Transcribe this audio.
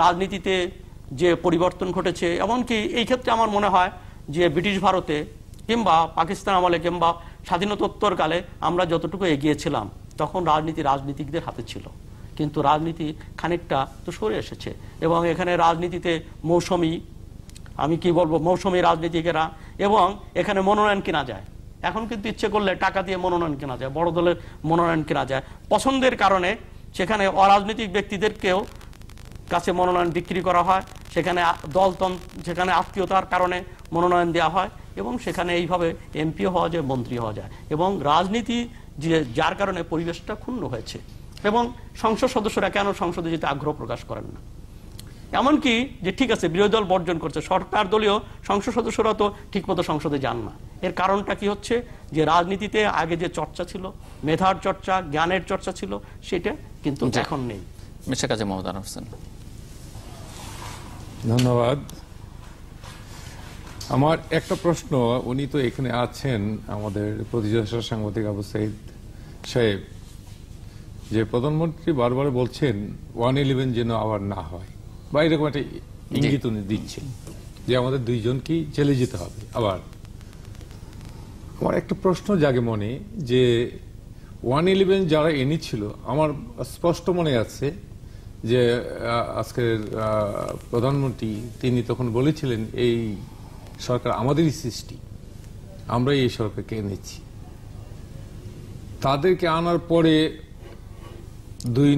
রাজনীতিতে যে পরিবর্তন ঘটেছে, এমনকি এই ক্ষেত্রে আমার মনে হয় যে ব্রিটিশ ভারতে কিংবা পাকিস্তান আমলে কিংবা স্বাধীনতোত্তর কালে আমরা যতটুকু এগিয়েছিলাম তখন রাজনীতি রাজনীতিকদের হাতে ছিল। কিন্তু রাজনীতি খানিকটা তো সরে এসেছে এবং এখানে রাজনীতিতে মৌসুমি, আমি কি বলব, মৌসুমি রাজনীতিকেরা এবং এখানে মনোনয়ন কেনা যায়। এখন কিন্তু ইচ্ছে করলে টাকা দিয়ে মনোনয়ন কেনা যায়, বড় দলের মনোনয়ন কেনা যায়। পছন্দের কারণে সেখানে অরাজনৈতিক ব্যক্তিদেরকেও কাছে মনোনয়ন বিক্রি করা হয় সেখানে দলতন্ত্র সেখানে আত্মীয়তার কারণে মনোনয়ন দেওয়া হয় এবং সেখানে এইভাবে এমপিও হওয়া যায় মন্ত্রী হওয়া যায় এবং রাজনীতি যে যার কারণে পরিবেশটা ক্ষুণ্ণ হয়েছে এবং সংসদ সদস্যরা কেন সংসদে যেতে আগ্রহ প্রকাশ করেন না? এমনকি যে ঠিক আছে বিরোধী দল বর্জন করছে সরকার দলীয় সংসদ সদস্যরা তো ঠিকমতো সংসদে যান না। এর কারণটা কি হচ্ছে? যে রাজনীতিতে আগে যে চর্চা ছিল মেধার চর্চা জ্ঞানের চর্চা ছিল সেটা কিন্তু এখন নেই। মির্জা কাজী মোহাম্মদ হোসেন। ধন্যবাদ। আমার একটা প্রশ্ন, উনি তো এখানে আছেন আমাদের প্রতিযোগিতা সাংবাদিক আবু সাইদ সাহেব, যে প্রধানমন্ত্রী বারবার বলছেন, ওয়ান ইলেভেন যেন আবার না হয়। বা এরকম একটা ইঙ্গিত উনি দিচ্ছেন, যে আমাদের দুইজনকেই চলে যেতে হবে আবার। আমার একটা প্রশ্ন জাগে মনে, যে ওয়ান ইলেভেন যারা এনেছিল, আমার স্পষ্ট মনে আছে যে আজকের প্রধানমন্ত্রী তিনি তখন বলেছিলেন, এই সরকার আমাদেরই সৃষ্টি, আমরাই এই সরকারকে এনেছি। তাদেরকে আনার পরে দুই